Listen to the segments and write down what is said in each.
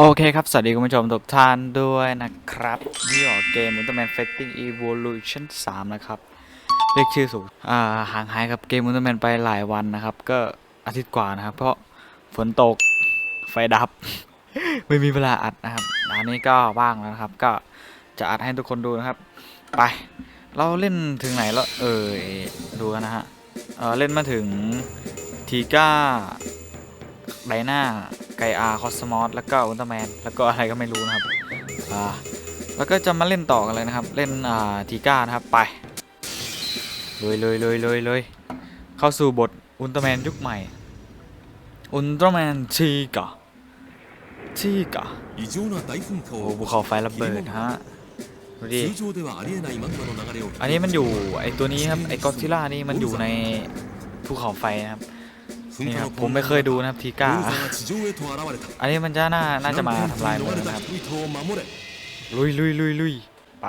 โอเคครับ สวัสดีคุณผู้ชมทุกท่านด้วยนะครับนี่ออกเกม Ultraman Fighting Evolution 3 นะครับ เรียกชื่อสูงอ่าห่างหายกับเกม Ultraman ไปหลายวันนะครับ ก็อาทิตย์กว่านะครับ เพราะฝนตกไฟดับ ไม่มีเวลาอัดนะครับ อันนี้ก็ว่างแล้วนะครับ ก็จะอัดให้ทุกคนดูนะครับ ไป เราเล่นถึงไหนแล้ว เออดูกันนะฮะเออเล่นมาถึงทีก้าไดนา ไกอาคอสมอสแล้วก็อุลตร้าแมนแล้วก็อะไรก็ไม่รู้นะครับอ่าแล้วก็จะมาเล่นต่อกันเลยนะครับ เล่นอ่าทีก้านะครับไปเลยเลยเลยเลยเลยเข้าสู่บทอุลตร้าแมนยุคใหม่อุลตร้าแมนทีก้าทีก้าโอ้ภูเขาไฟระเบิดฮะดูดิอันนี้มันอยู่ไอตัวนี้ครับไอกอดซิล่านี่มันอยู่ในภูเขาไฟนะครับ นี่ครับผมไม่เคยดูนะครับทีก้า อันนี้มันจะน่าน่าจะมาทำลายเมือนะครับ ลุยลุยลุยลุยไป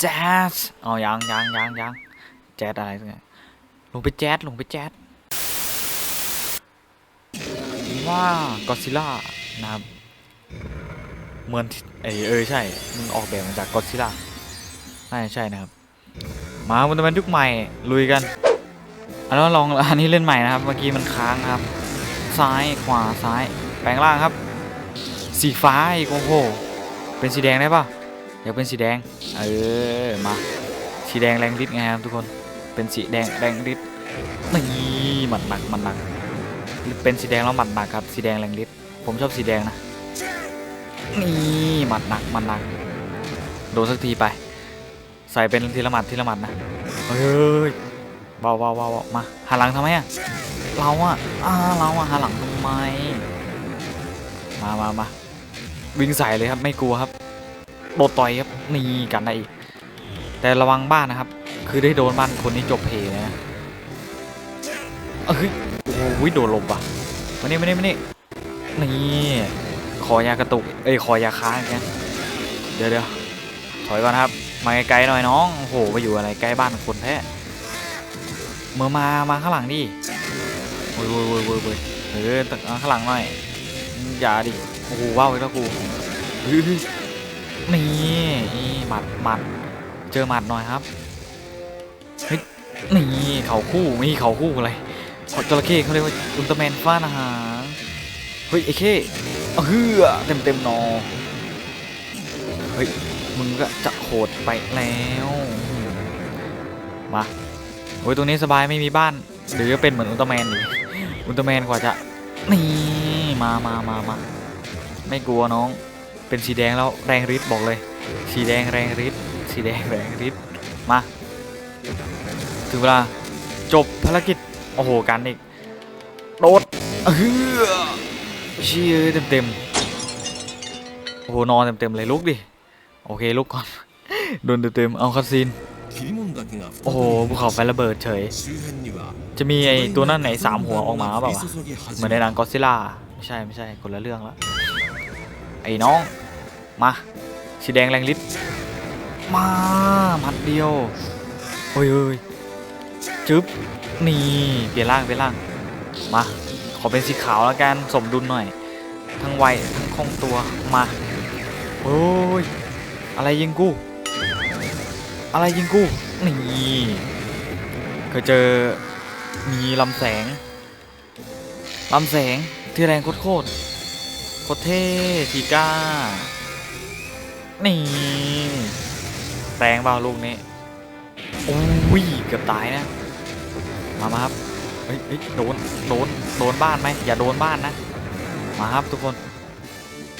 แจ๊สอ๋อยังยังยังยังแจ๊สอะไรสักอย่างลงไปแจ๊สลงไปแจ๊สว้ากอซิล่านะครับเหมือนเออเออใช่มันออกแบบมาจากกอซิล่าใช่ใช่นะครับ มาบนตะวันยุคใหม่ลุยกัน อันนั้นลองอันนี้เล่นใหม่นะครับ เมื่อกี้มันค้างครับ ซ้ายขวาซ้าย แปลงร่างครับ สีฟ้าอีกโอ้โห เป็นสีแดงได้ปะอยากเป็นสีแดง เออ มา สีแดงแรงฤทธิ์ไงครับทุกคน เป็นสีแดงแรงฤทธิ์นี่หมัดหนักหมัดหนัก เป็นสีแดงแล้วหมัดหนักครับ สีแดงแรงฤทธิ์ ผมชอบสีแดงนะ นี่หมัดหนักหมัดหนัก โดนสักทีไป ใส่เป็นทีละหมัดทีละหมัดนะ เฮ้ย เบาเบาเบามาหันหลังทำไมอะเราอะอ่าเราอะหันหลังทำไมมามามาวิ่งใส่เลยครับไม่กลัวครับโดดต่อยครับนี่กันได้อีก แต่ระวังบ้านนะครับ คือได้โดนบ้านคนนี้จบเพเลยนะเอ้ยโอ้โหโดนลมว่ะมานี่มานี่มานี่นี่ขอยากระตุกเอ้ยขอยาค้างกันเดี๋ยวเดี๋ยวถอยก่อนครับ มาไกลๆหน่อยน้องโอ้โหไปอยู่อะไรใกล้บ้านคนแท้ เมื่อมามาข้างหลังดิโว้ยโว้ยโว้ยโว้ยโว้ยเออตึกข้างหลังหน่อยอย่าดิโอ้โหว้าวอีกแล้วกูนี่นี่หมัดหมัดเจอหมัดหน่อยครับเฮ้ยนี่เขาคู่ไม่เขาคู่อะไรขาจระเข้เขาเรียกว่าอุลตร้าแมนฟ้าอาหาเฮ้ยไอ้เข้เฮือเต็มเต็มนอเฮ้ยมึงก็จะโหดไปแล้วมา โอ้ยตรงนี้สบายไม่มีบ้าน หรือเป็นเหมือนอุลตร้าแมนอยู่อุลตร้าแมนกว่าจะนี่มามามามาไม่กลัวน้อง เป็นสีแดงแล้วแรงฤทธิ์บอกเลย สีแดงแรงฤทธิ์สีแดงแรงฤทธิ์มาถึงเวลาจบภารกิจโอ้โหกันอีกโดดเฮือชี้เต็มเต็มโอ้โหนอนเต็มเต็มเลยลุกดิโอเคลุกก่อนโดนเต็มเต็มเอาคัสซีน โอ้โหภูเขาไฟระเบิดเฉย จะมีไอตัวนั่นไหนสามหัวออกมาเปล่าเหมือนในหนังก็ซิล่าไม่ใช่ไม่ใช่คนละเรื่องละไอ้น้อง มาสีแดงแรงฤทธิ์มาหมัดเดียวโอ้ยเอ้ยจึ๊บนี่เปลี่ยนร่างเปลี่ยนร่างมาขอเป็นสีขาวแล้วกันสมดุลหน่อย ทั้งไวทั้งคงตัวมาโอ้ยอะไรยิงกู อะไรยิงกู นี่เคยเจอมีลำแสงลำแสงที่แรงโคตรโคตรโคตรเท่ทีก้า นี่แรงเบาลูกนี้โอ้ยเกือบตายนะ มามาครับเฮ้ยเฮ้ยโดน โดน โดนบ้านไหม อย่าโดนบ้านนะ มาครับทุกคน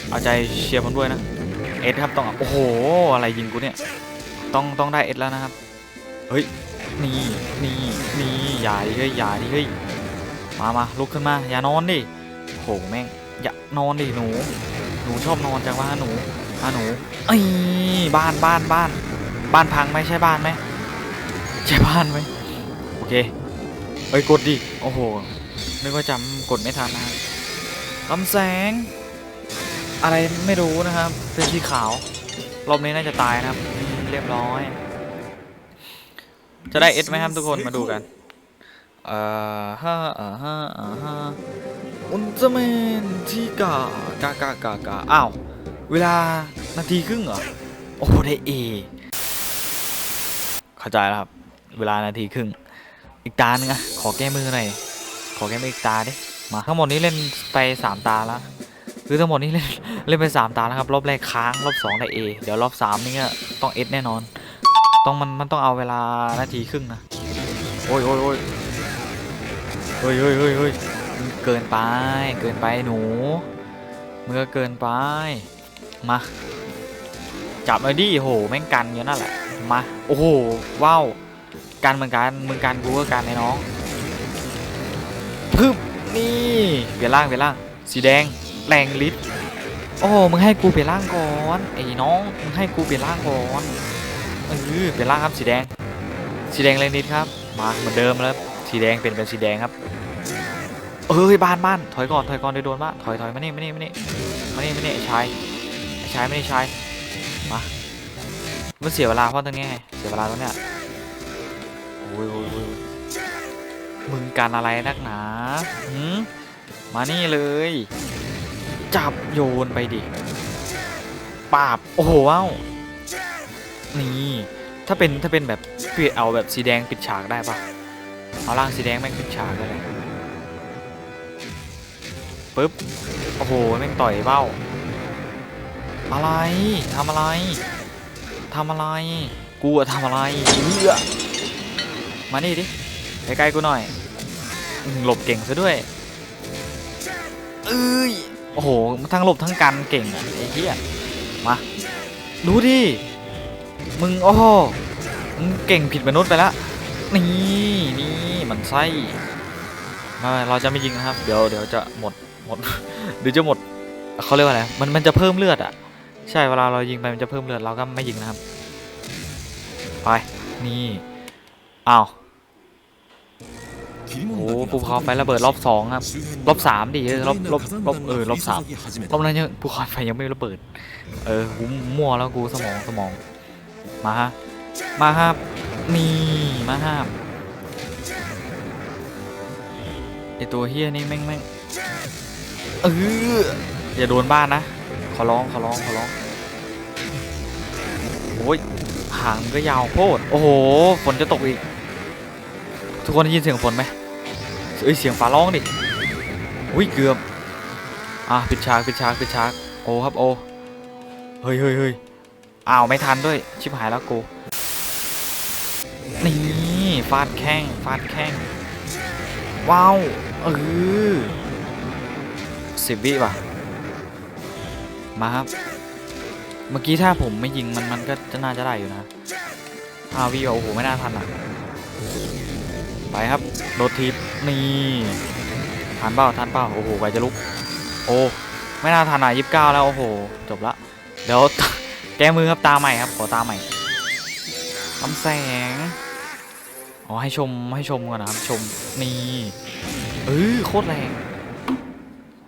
เอาใจเชียร์ผมด้วยนะ เอสครับต้อง โอ้โห อะไรยิงกูเนี่ย ต้องต้องได้เอสแล้วนะครับ เฮ้ย นี่ นี่ นี่อย่าดิเฮ้ยอย่าดิเฮ้ย มามาลุกขึ้นมา อย่านอนดิโหแม่ง อย่านอนดิหนู หนูชอบนอนจังวะหนูอะหนูเอ้บ้านบ้านบ้าน บ้านพังไหมใช่บ้านไหมใช่บ้านไหมโอเคเอ้ยกดดิ โอ้โห นึกว่าจำกดไม่ทันนะลำแสง อะไรไม่รู้นะครับเป็นสีขาว รอบนี้น่าจะตายนะครับ เรียบร้อย จะได้เอสไหมครับทุกคนมาดูกันเอ่อฮะเอ่อฮะเอ่อฮะอุลตร้าแมนที่กากากากากาอ้าว เวลานาทีครึ่งเหรอ โอ้ได้เอเข้าใจแล้วครับ เวลานาทีครึ่ง อีกตาหนึ่งอะขอแก้มือหน่อย ขอแก้มืออีกตาดิ มาทั้งหมดนี้เล่นไปสามตาแล้ว คือทั้งหมดนี้เล่นเล่นไปสามตาแล้วครับ รอบแรกค้าง รอบสองได้เอเดี๋ยวรอบสามนี่ก็ ต้องเอสแน่นอน ต้องมันมันต้องเอาเวลานาทีครึ่งนะ โอ้ยโอ้ยโอ้ยเฮ้ยเฮ้ยเฮ้ยเฮ้ยเกินไป เกินไปหนูมึงก็เกินไป มา จับมาดิโห แม่งกันอยู่นั่นแหละ มา โอ้โห ว้าว กันเหมือนกัน มึงกันกูก็กันไอ้น้อง พึบ นี่เปลี่ยนร่างเปลี่ยนร่าง สีแดง แรงลิ์ โอ้มึงให้กูเปลี่ยนร่างก่อนไอ้น้องมึงให้กูเปลี่ยนร่างก่อนเออเปลี่ยนร่างครับสีแดง สีแดงแรงลิ์ครับ มาเหมือนเดิมแล้วสีแดงเป็นเป็นสีแดงครับเอ้ยบ้านบ้านถอยก่อนถอยก่อนเดี๋ยวโดนบ้านถอยถอยมานี่มานี่มานี่มานี่มานี่ไอ้ชายไอ้ชายไม่ได้ชายมามันเสียเวลาเพราะตรงนี้ไงเสียเวลาตรงเนี้ยโอ้ยโอ้ยโอ้ยมึงการอะไรนักหนาหืมมานี่เลย จับโยนไปดิปาบ โอ้โหว้าวนี่ ถ้าเป็นถ้าเป็นแบบเปลี่ยนเอาแบบสีแดงปิดฉากได้ปะเอาล่างสีแดงแม่งปิดฉากได้เลยปึ๊บ โอ้โห แม่งต่อยเบ้า อะไร ทำอะไร ทำอะไร กูอะทำอะไรเอื้อมานี่ดิ ใกล้ๆกูหน่อย หลบเก่งซะด้วย เอ้ย โอ้โห ทั้งหลบทั้งกันเก่งอะไอ้เหี้ยมาดูดิ มึงโอ้โหมึงเก่งผิดมนุษย์ไปแล้วนี่นี่มันไส้มาเราจะไม่ยิงนะครับ เดี๋ยวเดี๋ยวจะหมดหมดเดี๋ยวจะหมดเขาเรียกว่าอะไรมันมันจะเพิ่มเลือดอะ ใช่เวลาเรายิงไปมันจะเพิ่มเลือดเราก็ไม่ยิงนะครับ ไปนี่อ้าว โอ้ภูเขาไฟระเบิดรอบสองครับ รอบสามดิรอบรอบรอบเออรอบสามรอบนั้นยังภูเขาไฟยังไม่ระเบิด เออกูมั่วแล้วกูสมองสมอง มาฮะ มาฮะมีมาฮะไอตัวเฮียนี่แม่งแม่งเอออย่าโดนบ้านนะ ขอร้องขอร้องขอร้องโอ้ยหางก็ยาวโพด โอ้โห ฝนจะตกอีก ทุกคนได้ยินเสียงฝนไหม เอ้ยเสียงฟ้าร้องดิอุ้ยเกือบอะปิดฉากปิดฉากปิดฉากโอครับโอเฮ้ยเฮ้ยเฮ้ยอ้าวไม่ทันด้วยชิบหายแล้วกูนี่ฟาดแข้งฟาดแข้งว้าวเออสิบวิป่ะมาครับ เมื่อกี้ถ้าผมไม่ยิงมันมันก็จะน่าจะได้อยู่นะห้าวิโอ้โหไม่น่าทันอะ ไปครับ โดดทิบนี่ทานเป้าทานเป้าโอ้โหไปจะลุก โอ้ ไม่น่าทานอะยีิบเก้าแล้ว โอ้โห จบละ เดี๋ยว แก้มือครับตาใหม่ครับขอตาใหม่ลำแสง อ๋อ ให้ชมให้ชมก่อนนะครับ ชม นี่เออโคตรแรง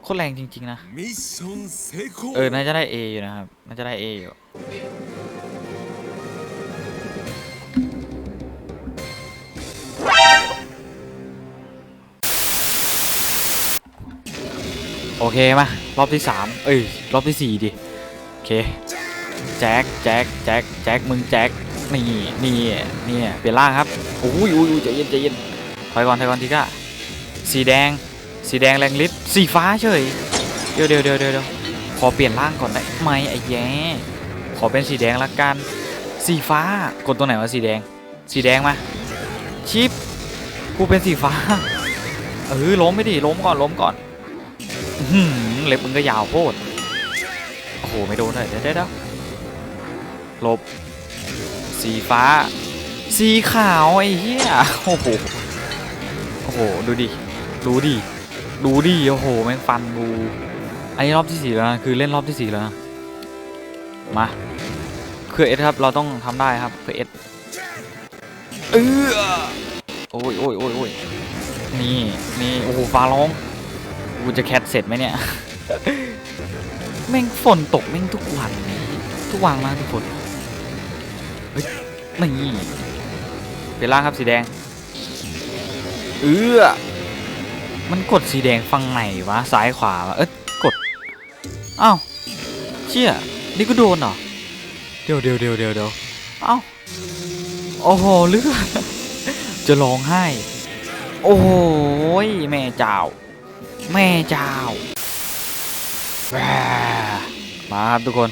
โคตรแรงจริง ๆ นะ เออ น่าจะได้ A อยู่นะครับ น่าจะได้ A อยู่ โอเคมารอบที่สามเอ้ยรอบที่สี่ดิโอเคแจ็คแจ็คแจ็คแจ็คมึงแจ็คนี่นี่นี่เปลี่ยนร่างครับอุ้ยอุ้ยอุ้ยใจเย็นใจเย็นถอยก่อนถอยก่อนทีก้าสีแดง สีแดงแรงฤทธิ์สีฟ้าเฉยเดี๋ยวเดี๋ยวเดี๋ยวเดี๋ยวขอเปลี่ยนร่างก่อนได้ไหมไอ้แย่ขอเป็นสีแดงละกันสีฟ้ากดตัวไหนวะสีแดง สีแดงมาชิปกูเป็นสีฟ้าเออล้มไม่ดิล้มก่อนล้มก่อนอื้อ หือเล็บมึงก็ยาวโพดโอ้โห ไม่โดนเลยเดี๋ยวเดี๋ยวเดี๋ยวหลบ สีฟ้า สีขาว ไอ้เหี้ย โอ้โห โอ้โห ดูดิ ดูดิ ดูดิ โอ้โห แม่งฟันกูอันนี้รอบที่สี่แล้วนะ คือเล่นรอบที่สี่แล้วนะ มาเพื่อเอสครับ เราต้องทำได้ครับเพื่อเอสเออโอ้ยโอ้ยโอ้ยโอ้ยนี่ นี่ โอ้โหฟ้าร้อง กูจะแคท เสร็จไหมเนี่ย แม่งฝนตกแม่งทุกวันเลยทุกวันมากทุกคนเฮ้ยนี่เป็นร่างครับสีแดง เออมันกดสีแดงฝั่งไหนวะ ซ้ายขวาวะ เอ๊ะกด อ้าว เชี่ย นี่ก็โดนเหรอ เดี๋ยวเดี๋ยวเดี๋ยวเดี๋ยวเดี๋ยวเอ้า โอ้โหเลือดจะร้องไห้ โอ้โหยแม่เจ้า แม่เจ้ามาครับทุกคน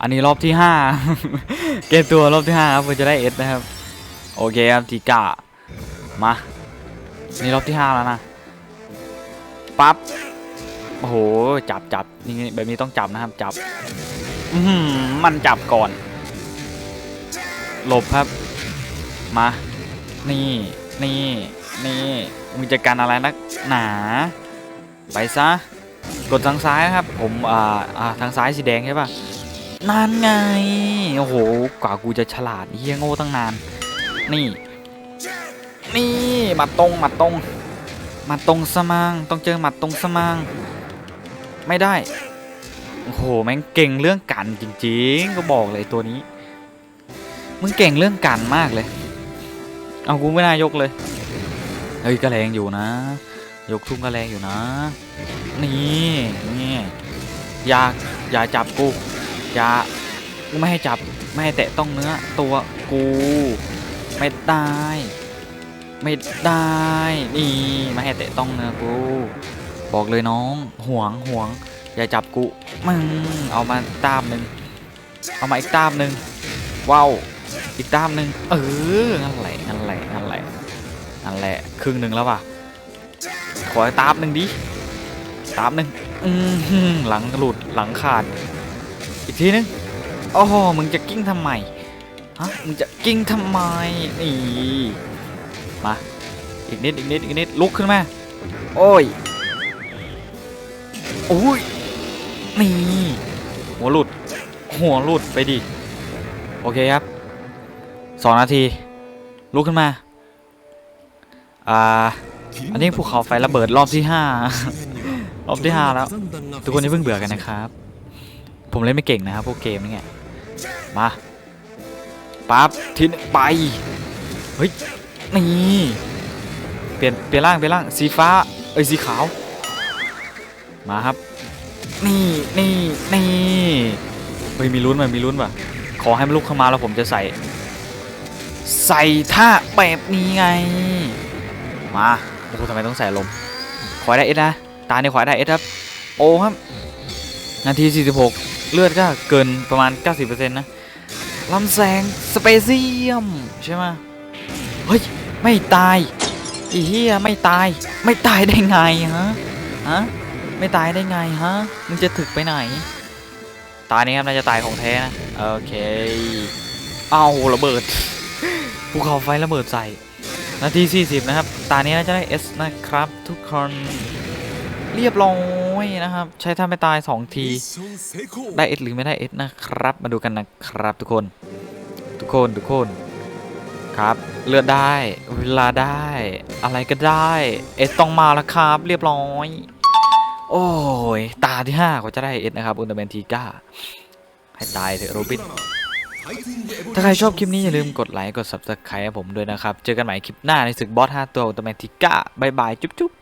อันนี้รอบที่ห้าเกมตัวรอบที่ห้าครับเพื่อจะได้เอสนะครับ โอเคครับทีกามานี่รอบที่ห้าแล้วนะปั๊บโอ้โห จับจับนี่แบบนี้ต้องจับนะครับ จับมันจับก่อน หลบครับ มา นี่ นี่ นี่มึงจะกันอะไรนักหนา ไปซะ กดทางซ้ายนะครับ ผมอ่าอ่าทางซ้ายสีแดงใช่ปะนั่นไง โอ้โห กว่ากูจะฉลาดเฮียโง่ตั้งนาน นี่ นี่หมัดตรงหมัดตรงหมัดตรงสมังต้องเจอหมัดตรงสมังไม่ได้ โอ้โห แม่งเก่งเรื่องกันจริงๆ ก็บอกเลยตัวนี้ มึงเก่งเรื่องกันมากเลย เอากูไม่น่ายกเลย เฮ้ยก็แรงอยู่นะ ยกทุ่งก็แรงอยู่นะ นี่นี่อย่าอย่าจับกูอย่าไม่ให้จับไม่ให้แตะต้องเนื้อตัวกู ไม่ได้ ไม่ได้ นี่ไม่ให้แตะต้องเนื้อกู บอกเลยน้องห่วงห่วง อย่าจับกูมึงเอามาตามหนึ่งเอามาอีกตามหนึ่งว้าวอีกตามหนึ่งเออนั่นแหละนั่นแหละนั่นแหละนั่นแหละครึ่งหนึ่งแล้วป่ะ ขออีกตามหนึ่งดิตามหนึ่งอือหือหลังหลุดหลังขาด อีกทีนึงโอ้โหมึงจะกิ้งทำไมฮะมึงจะกิ้งทำไมนี่มาอีกนิดอีกนิดอีกนิดลุกขึ้นมาโอ้ยโอ้ยนี่หัวหลุด หัวหลุดไปดิโอเคครับสองนาทีลุกขึ้นมาอ่า อันนี้ภูเขาไฟระเบิดรอบที่ห้ารอบที่ห้าแล้ว ทุกคนอย่เพิ่งเบื่อกันนะครับ ผมเล่นไม่เก่งนะครับพวกเกมนี่ไงมาปั๊บทีหนึงไปเฮ้ยนี่เปลี่ยนเปลี่ยนร่างเปลี่ยนร่างสีฟ้าเอ้ยสีขาวมาครับ นี่นี่นี่เฮ้ยมีลุ้นว่ะมีลุ้นว่ะขอให้มันลุกเข้ามาแล้วผมจะใส่ ใส่ท่าแบบนี้ไงมา โอ้โหทำไมต้องใส่ลมขอให้ได้เอสนะตาในขวาได้เอสครับโอ้ครับนาที 46 เลือดก็เกินประมาณ 90%นะลำแสงสเปเซียมใช่ไหมเฮ้ย ไม่ตายอีเหี้ยไม่ตาย ไม่ตายได้ไงฮะฮะไม่ตายได้ไงฮะมึงจะถึกไปไหน ตายนี้ครับน่าจะตายของแท้นะ โอเค เอาระเบิดภูเขาไฟระเบิดใส่ นาที 40 นะครับ ตานี้น่าจะได้ S นะครับ ทุกคนเรียบร้อยนะครับ ใช้ท่าไม่ตาย 2 ที ได้ S หรือไม่ได้ S นะครับ มาดูกันนะครับทุกคน ทุกคนทุกคนครับ เลือดได้ เวลาได้ อะไรก็ได้ S ต้องมาแล้วครับ เรียบร้อย โอ้ย ตาที่5ก็จะได้ S นะครับอุลตร้าแมนทีก้าให้ตายเถอะโรบิน ถ้าใครชอบคลิปนี้อย่าลืมกดไลค์ กด subscribe ให้ผมด้วยนะครับ เจอกันใหม่คลิปหน้าในศึกบอส 5 ตัวอุตร้าแมนติก้าบายบาย จุ๊บ